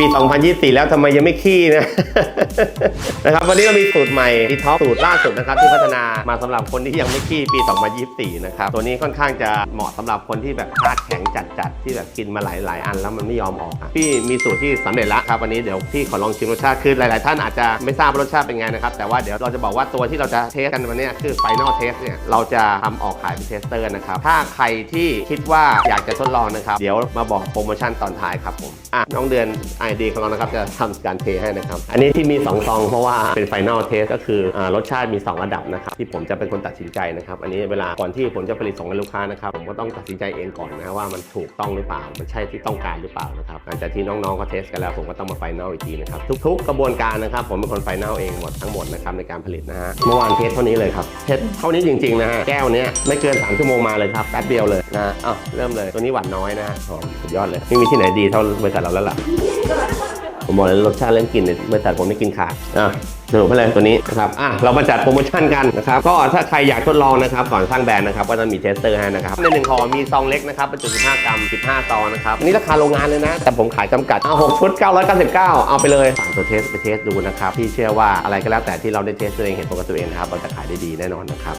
ปี 2024 แล้วทำไมยังไม่ขี้นะ นะครับ วันนี้เรามีสูตรใหม่ที่ท็อปสูตรล่าสุดนะครับที่พัฒนามาสำหรับคนที่ยังไม่ขี้ปี 2024 นะครับ ตัวนี้ค่อนข้างจะเหมาะสำหรับคนที่แบบธาตุแข็งจัดๆ ที่แบบกินมาหลายๆ อันแล้วมันไม่ยอมออกอะพี่มีสูตรที่สำเร็จแล้วครับวันนี้เดี๋ยวพี่ขอลองชิมรสชาติคือหลาย ๆ ท่านอาจจะไม่ทราบว่ารสชาติเป็นไงนะครับแต่ว่าเดี๋ยวเราจะบอกว่าตัวที่เราจะเทสกันวันนี้คือ Final Test เนี่ยเราจะทำออกขายเป็นเทสเตอร์นะครับถ้าใครที่คิดว่าอยากจะทดลองนะครับเดี๋ยวมาบอกโปรโมชั่นตอนท้ายครับผมอะน้องเดือน ID ของเรานะครับจะทำการเทให้นะครับ อันนี้ที่มี2ซองเพราะว่าเป็น Final Test ก็คืออรสชาติมี 2 ระดับนะครับที่ผมจะเป็นคนตัดสินใจนะครับ อันนี้เวลาก่อนที่ผมจะผลิตส่งให้ลูกค้านะครับผมก็ต้องตัดสินใจเองก่อนนะว่ามันถูกต้องหรือเปล่า มันใช่ที่ต้องการหรือเปล่านะครับหลังจากที่น้องๆเขาเทสกันแล้วผมก็ต้องมาไฟนอลอีกทีนะครับทุก ๆ กระบวนการนะครับ ผมเป็นคนไฟนอลเองหมดทั้งหมดนะครับในการผลิตนะฮะเมื่อวานเทสเท่านี้เลยครับเทสเท่านี้จริงๆนะฮะแก้วเนี้ยไม่เกิน3ชั่วโมงมาเลยครับแป๊บเดียวเลยนะอ้าวเริ่มเลยตัวนี้หวานน้อยนะฮะหอมสุดยอดเลยไม่มีที่ไหนดีเท่าบริษัทเราแล้วล่ะผมบอกเลยรสชาติเรื่องกลิ่นเนี่ยบริษัทผมไม่กินขาดอะสรุปไปเลยตัวนี้นะครับอะเรามาจัดโปรโมชั่นกันนะครับ ก็ถ้าใครอยากทดลองนะครับ ก่อนสร้างแบรนด์นะครับ ก็จะมีเทสเตอร์ให้นะครับ ในหนึ่งห่อมีซองเล็กนะครับบรรจุ15 กรัม 15 ซองนะครับนนี้ราคาโรงงานเลยนะ แต่ผมขายจำกัด เอา6ชุด 999 เอาไปเลยฝากตัวเทสไปเทสดูนะครับพี่เชื่อว่าอะไรก็แล้วแต่ที่เราได้เทสตัวเองเห็นผลกับตัวเองนะครับเราจะขายได้ดีแน่นอนนะครับ